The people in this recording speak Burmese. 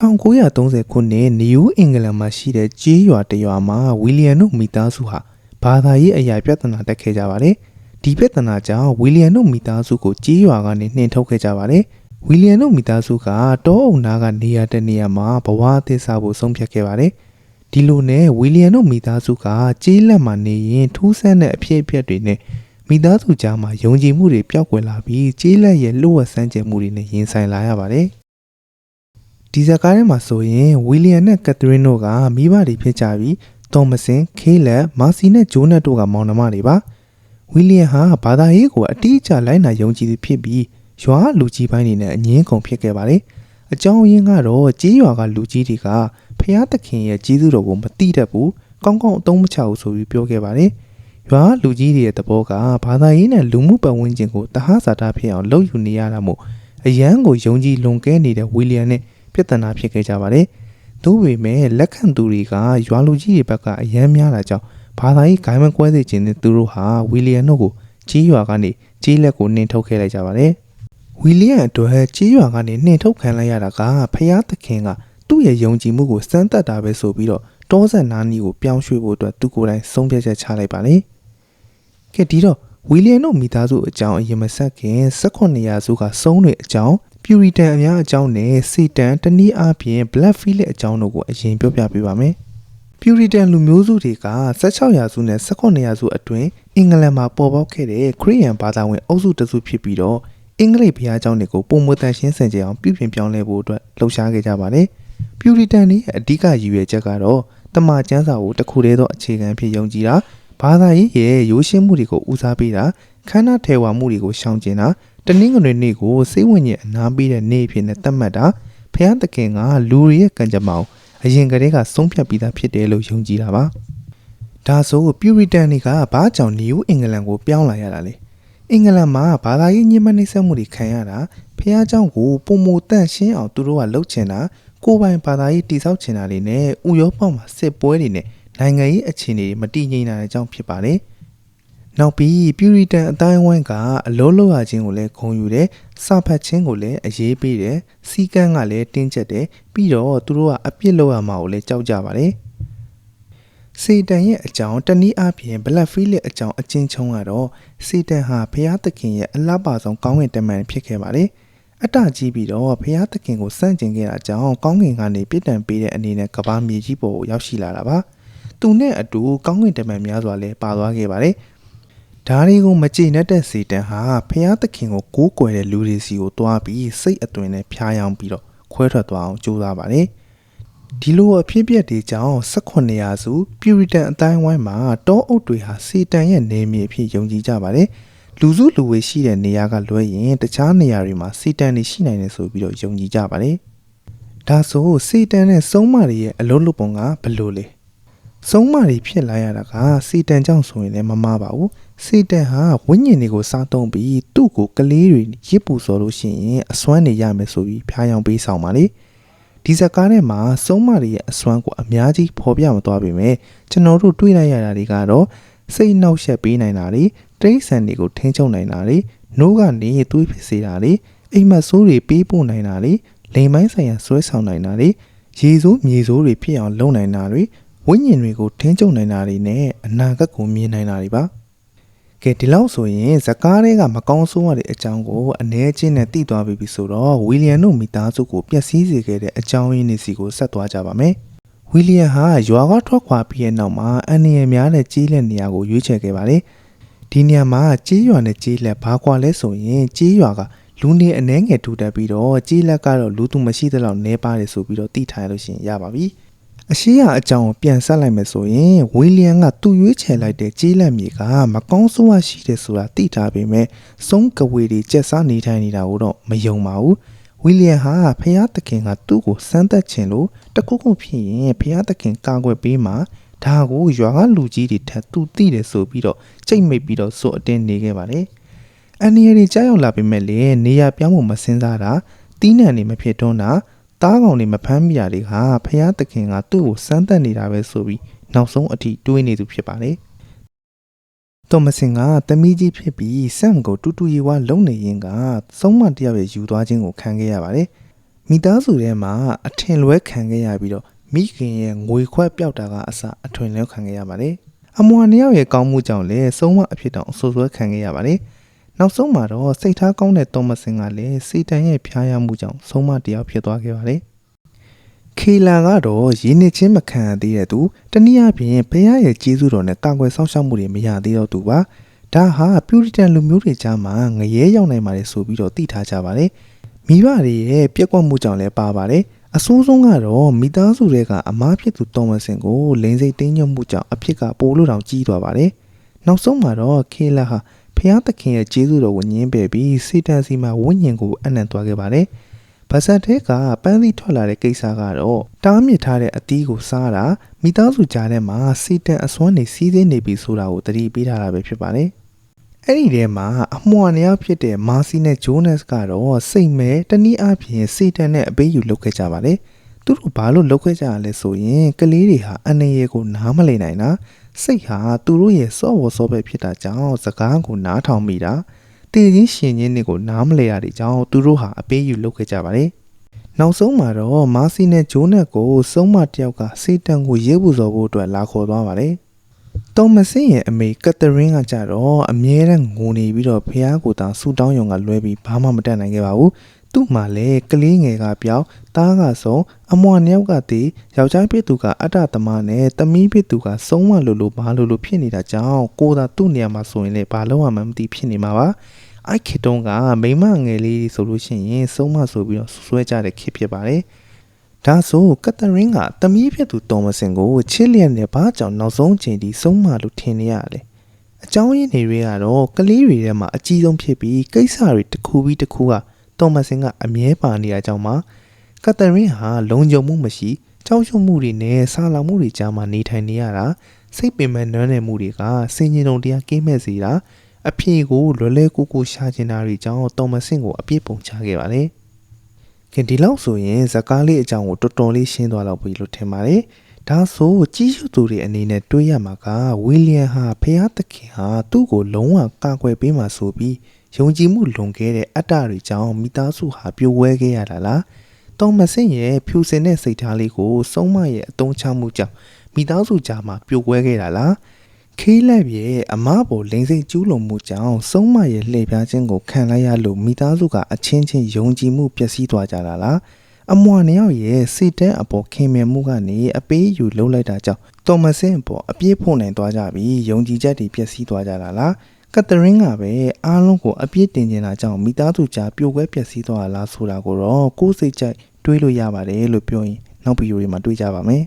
1930ခုနှစ်နယူးအင်္ဂလန်မှာရှိတဲ့ကြေးရွာတစ်ရွာမှာဝီလီယံတို့မိသားစုဟာဘာသာရေးအရာပြဿနာတက်ခဲ့ကြပါတယ်။ဒီပြဿနာကြောင့်ဝီလီယံတို့မိသားစုကိုကြေးရွာကနေနှင်ထုတ်ခဲ့ကြပါတယ်။ဝီလီယံတို့မိသားစုကတောအုံနာကနေရာတစ်နေရာမှာဘဝအသေးစားဖို့ဆုံးဖြတ်ခဲ့ပါတယ်။ဒီလိုနဲ့ဝီလီယံတို့မိသားစုကကြေးလက်မှာနေရင်ထူးဆန်းတဲ့အဖြစ်အပျက်တွေနဲ့မိသားစုကြားမှာယုံကြည်မှုတွေပျောက်ကွယ်လာပြီးကြေးလက်ရဲ့လှုပ်ဝက်ဆန်းကျင်မှုတွေနဲ့ရင်ဆိုင်လာရပါတယ်။ ဒီဇာတ်ကားထဲမှာဆိုရင်ဝီလီယံနဲ့ကက်သရင်းတို့ကမိဘတွေဖြစ်ကြပြီးသောမဆင်ခေးလက်မာစီနဲ့ဂျိုးနက်တို့ကမောင်နှမတွေပါဝီလီယံဟာဘာသာရေးကိုအတိအကျလိုက်နာယုံကြည်သူဖြစ်ပြီးရွာလူကြီးပိုင်းတွေနဲ့အငင်းကုန်ဖြစ်ခဲ့ပါတယ်အကြောင်းရင်းကတော့ကြေးရွာကလူကြီးတွေကဖျားသခင်ရဲ့ကြီးစုတော်ကိုမတိတတ်ဘူးကောင်းကောင်းအသုံးမချဘူးဆိုပြီးပြောခဲ့ပါတယ်ရွာလူကြီးတွေရဲ့သဘောကဘာသာရေးနဲ့လူမှုပတ်ဝန်းကျင်ကိုတဟဇာတာဖြစ်အောင်လုပ်ယူနေရတာမို့အရန်ကိုယုံကြည်လွန်ကဲနေတဲ့ဝီလီယံနဲ့ ပြဿနာဖြစ်ခဲ့ကြပါတယ်။သို့ပေမဲ့လက်ခံသူတွေကရွာလူကြီးတွေဘက်ကအယမ်းများတာကြောင့်ဘာသာရေးဂိုင်းမကွဲစေခြင်းနဲ့သူတို့ဟာဝီလီယံတို့ကိုကြီးရွာကနေကြီးလက်ကိုနှင်ထုတ်ခဲ့လိုက်ကြပါတယ်။ဝီလီယံအတွက်ကြီးရွာကနေနှင်ထုတ်ခံလိုက်ရတာကဖျားသခင်ကသူ့ရဲ့ယုံကြည်မှုကိုစမ်းသပ်တာပဲဆိုပြီးတော့တောဆက်နာနီကိုပြောင်းရွှေ့ဖို့အတွက်သူကိုယ်တိုင်ဆုံးဖြတ်ချက်ချလိုက်ပါလေ။ကဲဒီတော့ဝီလီယံတို့မိသားစုအကြောင်းအရင်မဆက်ခင်18ရာစုကစုံးတွေအကြောင်း Puritan အများအကြောင်းနဲ့ Satan တနည်းအားဖြင့် Black Phillip အကြောင်းတို့ကိုအရင်ပြောပြပေးပါမယ်။ Puritan လူမျိုးစုတွေက16ရာစုနဲ့18ရာစုအတွင်းအင်္ဂလန်မှာပေါ်ပေါက်ခဲ့တဲ့ခရစ်ယာန်ဘာသာဝင်အုပ်စုတစ်စုဖြစ်ပြီးတော့အင်္ဂလိပ်ဘုရားကျောင်းတွေကိုပုံမတန်ရှင်းဆင်ကြအောင်ပြုပြင်ပြောင်းလဲဖို့အတွက်လှုံ့ဆော်ခဲ့ကြပါတယ်။ Puritan တွေရဲ့အဓိကရည်ရွယ်ချက်ကတော့တမန်ကျမ်းစာကိုတစ်ခုတည်းသောအခြေခံဖြစ်ယုံကြည်တာဘာသာရေးရဲ့ရိုးရှင်းမှုတွေကိုဦးစားပေးတာခန္ဓာထေဝါမှုတွေကိုရှောင်ကျဉ်တာ တနင်္ဂနွေနေ့ကိုစိတ်ဝိညာဉ်အနာပေးတဲ့နေ့အဖြစ်နဲ့သတ်မှတ်တာဖျားသခင်ကလူတွေရဲ့ကံကြမ္မာကိုအရင်ကတည်းကဆုံးဖြတ်ပြီးသားဖြစ်တယ်လို့ယုံကြည်တာပါဒါဆို Puritan တွေကဘာကြောင့် New England ကိုပြောင်းလာရတာလဲအင်္ဂလန်မှာဘာသာရေးညှဉ်းပန်းနှိပ်စက်မှုတွေခံရတာဖះเจ้าကိုပုံမတန့်ရှင်းအောင်သူတို့ကလှုပ်ချင်တာကိုယ်ပိုင်ဘာသာရေးတိဆောက်ချင်တာတွေနဲ့ဥရောပမှာစစ်ပွဲတွေနဲ့နိုင်ငံရေးအခြေအနေတွေမတည်ငြိမ်တာတဲ့အကြောင်းဖြစ်ပါတယ်။ နောက်ပြီး Puritan အတိုင်းအဝိုင်းကအလုံးလုံးရခြင်းကိုလည်းဂုဏ်ယူတယ်။စာဖတ်ခြင်းကိုလည်းအရေးပေးတယ်။စီကန်းကလည်းတင်းကျပ်တယ်။ပြီးတော့သူတို့ကအပြစ်လုပ်ရမှာကိုလည်းကြောက်ကြပါတယ်။စေတန်ရဲ့အကြောင်းတနည်းအားဖြင့် Black Phillip အကြောင်းအချင်းချုံကတော့စေတန်ဟာဘုရားသခင်ရဲ့အလားပါဆုံးကောင်းကင်တမန်ဖြစ်ခဲ့ပါတယ်။အတကြီးပြီးတော့ဘုရားသခင်ကိုစန့်ကျင်ခဲ့တာကြောင့်ကောင်းကင်ကနေပြစ်ဒဏ်ပေးတဲ့အနေနဲ့ကဘာမြေကြီးပေါ်ကိုရောက်ရှိလာတာပါ။သူနဲ့အတူကောင်းကင်တမန်များစွာလည်းပါသွားခဲ့ပါတယ်။ ဒါတွေကိုမကြည်နဲ့တဲ့စေတန်ဟာဘုရားသခင်ကိုကိုးကွယ်တဲ့လူတွေစီကိုတွားပြီးစိတ်အသွင်နဲ့ဖျားယောင်းပြီးတော့ခွဲထွက်သွားအောင်ကြိုးစားပါတယ်။ဒီလိုအဖြစ်အပျက်တွေကြောင့်18ရာစု Puritan အတိုင်းဝိုင်းမှာတောအုပ်တွေဟာစေတန်ရဲ့နေမြေအဖြစ်ယုံကြည်ကြပါတယ်။လူစုလူဝေးရှိတဲ့နေရာကလွဲရင်တခြားနေရာတွေမှာစေတန်တွေရှိနိုင်တယ်ဆိုပြီးတော့ယုံကြည်ကြပါတယ်။ဒါဆိုစေတန်နဲ့စုံးမတွေရဲ့အလုံးလုံးပုံကဘယ်လိုလဲ။စုံးမတွေဖြစ်လာရတာကစေတန်ကြောင့်ဆိုရင်လည်းမမှားပါဘူး။ စေတန်ဟာဝိညာဉ်တွေကိုစားသုံးပြီးသူ့ကိုကလေးတွေရစ်ပူစော်လို့ရှိရင်အစွမ်းနေရမယ်ဆိုပြီးဖျားယောင်းပေးဆောင်ပါလေ။ဒီဇာတ်ကားထဲမှာစုံးမတွေရဲ့အစွမ်းကိုအများကြီးဖော်ပြမသွားပေမဲ့ကျွန်တော်တို့တွေ့လိုက်ရတာတွေကတော့စိတ်နှောက်ယှက်ပေးနိုင်တာတွေတိရစ္ဆာန်တွေကိုထိန်းချုပ်နိုင်တာတွေနိုးကနေသွေးဖြစ်စေတာတွေအိမ်မက်ဆိုးတွေပေးပို့နိုင်တာတွေလိမ်ပိုင်းဆိုင်ရာဆွဲဆောင်နိုင်တာတွေရေဆိုးမြေဆိုးတွေဖြစ်အောင်လုပ်နိုင်တာတွေဝိညာဉ်တွေကိုထိန်းချုပ်နိုင်တာတွေနဲ့အနာဂတ်ကိုမြင်နိုင်တာတွေပါ ကဲဒီလောက်ဆိုရင်ဇကားတွေကမကောင်းဆိုးရတဲ့အကြောင်းကိုအ ਨੇ ချင်းနဲ့သိသွားပြီဆိုတော့ဝီလီယံတို့မိသားစုကိုပျက်စီးစေခဲ့တဲ့အကြောင်းရင်းတွေစီကိုဆက်သွားကြပါမယ်။ဝီလီယံဟာရွာကထွက်ခွာပြီးတဲ့နောက်မှာအန်နီယံများတဲ့ကြီးလက်နေရာကိုရွေးချယ်ခဲ့ပါတယ်။ဒီနေရာမှာကြီးရွာနဲ့ကြီးလက်ဘာကွာလဲဆိုရင်ကြီးရွာကလူနေအနှဲငယ်ထူတက်ပြီးတော့ကြီးလက်ကတော့လူသူမရှိသလောက်နေပါတယ်ဆိုပြီးတော့သိထားရလို့ရှိရင်ရပါပြီ။ အရှိရအကြောင်းကိုပြန်ဆက်လိုက်မယ်ဆိုရင်ဝီလီယံကသူ့ရွေးချယ်လိုက်တဲ့ကြေးလက်မြေကမကောင်းဆိုးဝါရှိတယ်ဆိုတာသိထားပေမဲ့စုံးကဝေတွေကျက်စားနေထိုင်နေတာကိုတော့မယုံပါဘူးဝီလီယံဟာဖျားသခင်ကသူ့ကိုစမ်းသက်ခြင်းလို့တခုခုဖြစ်ရင်ဖျားသခင်ကာကွယ်ပေးမှာဒါကိုရွာကလူကြီးတွေထက်သူသိတယ်ဆိုပြီးတော့ကြိတ်မိတ်ပြီးတော့စိုးအတင်းနေခဲ့ပါတယ်အန်နီရီကြောက်ရောက်လာပေမဲ့လေနေရပြောင်းဖို့မစင်စားတာတီးနှံနေမဖြစ်တော့တာ တားကောင်တွေမဖမ်းမိရတွေကဖျားသခင်ကသူ့ကိုစမ်းသပ်နေတာပဲဆိုပြီးနောက်ဆုံးအထိတွေးနေသူဖြစ်ပါတယ်။သောမစင်ကတမီးကြီးဖြစ်ပြီးဆန့်ကိုတူတူရွာလုံနေရင်ကသုံးမတယောက်ရဲ့ယူသွားခြင်းကိုခံခဲ့ရပါတယ်။မိသားစုထဲမှာအထင်လွဲခံခဲ့ရပြီးတော့မိခင်ရဲ့ငွေခွက်ပျောက်တာကအစအထွင်လွဲခံခဲ့ရပါတယ်အမွာနှစ်ယောက်ရဲ့ကောင်းမှုကြောင့်လည်းဆုံးမအဖြစ်တောင်အဆိုးဆွဲခံခဲ့ရပါတယ် နောက်ဆုံးမှာတော့စိတ်ထားကောင်းတဲ့သောမဆင်ကလည်းစီတန်ရဲ့ဖျားရမှုကြောင့်ဆုံးမတစ်ယောက်ဖြစ်သွားခဲ့ပါတယ်ခေလာကတော့ရင်းနှီးချင်းမခံရသေးတဲ့သူတနည်းအားဖြင့်ဘုရားရဲ့ကျေးဇူးတော်နဲ့ကာကွယ်စောင့်ရှောက်မှုတွေမရသေးတော့သူပါဒါဟာပြူရီတန်လူမျိုးတွေကြားမှာငရဲရောက်နိုင်ပါတယ်ဆိုပြီးတော့သိထားကြပါတယ်မိဘတွေရဲ့ပြက်ကွက်မှုကြောင့်လည်းပါပါတယ်အဆိုးဆုံးကတော့မိသားစုတွေကအမားဖြစ်သူတော်မဆင်ကိုလိန်စိတ်တင်းညွတ်မှုကြောင့်အဖြစ်ကပိုလို့တောင်ကြီးသွားပါတယ်နောက်ဆုံးမှာတော့ခေလာဟာ ဘုရားသခင်ရဲ့ကျေးဇူးတော်ကိုညင်းပယ်ပြီးစေတန်စီမှာဝိညာဉ်ကိုအနံ့သွားခဲ့ပါတယ်ဗဇက်တဲကပန်းသီးထွက်လာတဲ့ကိစ္စကတော့တားမြစ်ထားတဲ့အသီးကိုစားတာမိသားစုကြားထဲမှာစီတန်အစွမ်းနေစီးစင်းနေပြီဆိုတာကိုသတိပေးထားတာပဲဖြစ်ပါတယ်။အဲ့ဒီထဲမှာအမွှာနှစ်ယောက်ဖြစ်တဲ့မာစီနဲ့ဂျိုးနက်စ်ကတော့စိတ်မဲတနည်းအားဖြင့်စီတန်နဲ့အပေးယူလုပ်ခဲ့ကြပါတယ်။သူတို့ဘာလို့လုပ်ခဲ့ကြရလဲဆိုရင်ကလေးတွေဟာအနေရကိုနားမလည်နိုင်တာစိတ်ဟာသူတို့ရဲ့စော့ဝော်စောပဲဖြစ်တာကြောင့်စကားကိုနားထောင်မိတာတည်ချင်းရှင်ချင်းတွေကိုနားမလဲရတဲ့ကြောင့်သူတို့ဟာအပေးယူလုပ်ခဲ့ကြပါတယ်။နောက်ဆုံးမှာတော့မာစီနဲ့ဂျိုးနက်ကိုစုံမတယောက်ကစေတန်ကိုရေးပူစော်ဖို့အတွက်လာခေါ်သွားပါတယ်။တောမဆင်းရဲ့အမေကက်သရင်းကကြတော့အမြဲတမ်းငိုနေပြီးတော့ဖះကိုတောင်ဆူတောင်းရုံကလွဲပြီးဘာမှမတတ်နိုင်ခဲ့ပါဘူး။ သူ့မှာလည်းကလေးငယ်ကပြောင်းသားကဆုံးအမွာနှစ်ယောက်ကတည်းယောက်ျားဖြစ်သူကအတ္တသမားနဲ့တမီးဖြစ်သူကဆုံးမလို့လို့ဘာလို့လို့ဖြစ်နေတာကြောင့်ကိုသာသူ့နေရာမှာဆိုရင်လည်းဘာလို့မှမသိဖြစ်နေမှာပါ။အဲ့ခေတ်တုန်းကမိမငယ်လေးဆိုလို့ရှိရင်ဆုံးမဆိုပြီးတော့ဆွဲကြတဲ့ခေတ်ဖြစ်ပါတယ်။ဒါဆိုကက်သရင်းကတမီးဖြစ်သူတော်မစင်ကိုချစ်လျက်နဲ့ဘာကြောင့်နောက်ဆုံးချိန်ထိဆုံးမလို့ထင်နေရလဲ။အကြောင်းရင်းတွေကတော့ကလေးတွေထဲမှာအကြီးဆုံးဖြစ်ပြီးကိစ္စတွေတစ်ခုပြီးတစ်ခုက တော်မစင်ကအမြဲပါနေရကြောင်းမှာကက်သရင်းဟာလုံခြုံမှုမရှိကြောက်ရွံ့မှုတွေနဲ့ဆာလောင်မှုတွေကြားမှာနေထိုင်နေရတာစိတ်ပင်ပန်းနွမ်းနယ်မှုတွေကစင်ကြီးတုံတရားကင်းမဲ့စေတာအဖြေကိုလွယ်လွယ်ကူကူရှာချင်တာတွေကြောင့်တော်မဆင့်ကိုအပြစ်ပုံချခဲ့ပါတယ်။ခင်ဒီလောက်ဆိုရင်ဇကားလေးအကြောင်းကိုတော်တော်လေးရှင်းသွားတော့ပြီလို့ထင်ပါတယ်။ဒါဆိုကြီးစုသူတွေအနေနဲ့တွေးရမှာကဝီလျံဟာဖះသခင်ဟာသူ့ကိုလုံးဝကာကွယ်ပေးမှဆိုပြီး ယုံကြည်မှုလွန်ခဲ့တဲ့အတ္တတွေကြောင့်မိသားစုဟာပြိုဝဲခဲ့ရတာလား။တော်မဆင့်ရဲ့ဖြူစင်တဲ့စိတ်ထားလေးကိုစုံမရဲ့အတုံးချမှုကြောင့်မိသားစုကြားမှာပြိုကွဲခဲ့တာလား။ခေးလက်ရဲ့အမပေါ်လိန်စိတ်ကျူးလွန်မှုကြောင့်စုံမရဲ့လှည့်ပြားခြင်းကိုခံလိုက်ရလို့မိသားစုကအချင်းချင်းယုံကြည်မှုပျက်စီးသွားကြတာလားအမွာနှစ်ယောက်ရဲ့စိတ်တန်းအပေါ်ခင်မြင်မှုကနေအပေးယူလှုပ်လိုက်တာကြောင့်တော်မဆင်အပေါ်အပြည့်ဖို့နိုင်သွားကြပြီးယုံကြည်ချက်တွေပျက်စီးသွားကြတာလား ကက်သရင်းကပဲအားလုံးကိုအပြည့်တင်နေတာကြောင့်မိသားစုကြားပြိုကွဲပျက်စီးသွားတာလားဆိုတာကိုတော့ကိုယ်စိတ်ကြိုက်တွေးလို့ရပါတယ်လို့ပြောရင်နောက်ဗီဒီယိုတွေမှာတွေးကြပါမယ်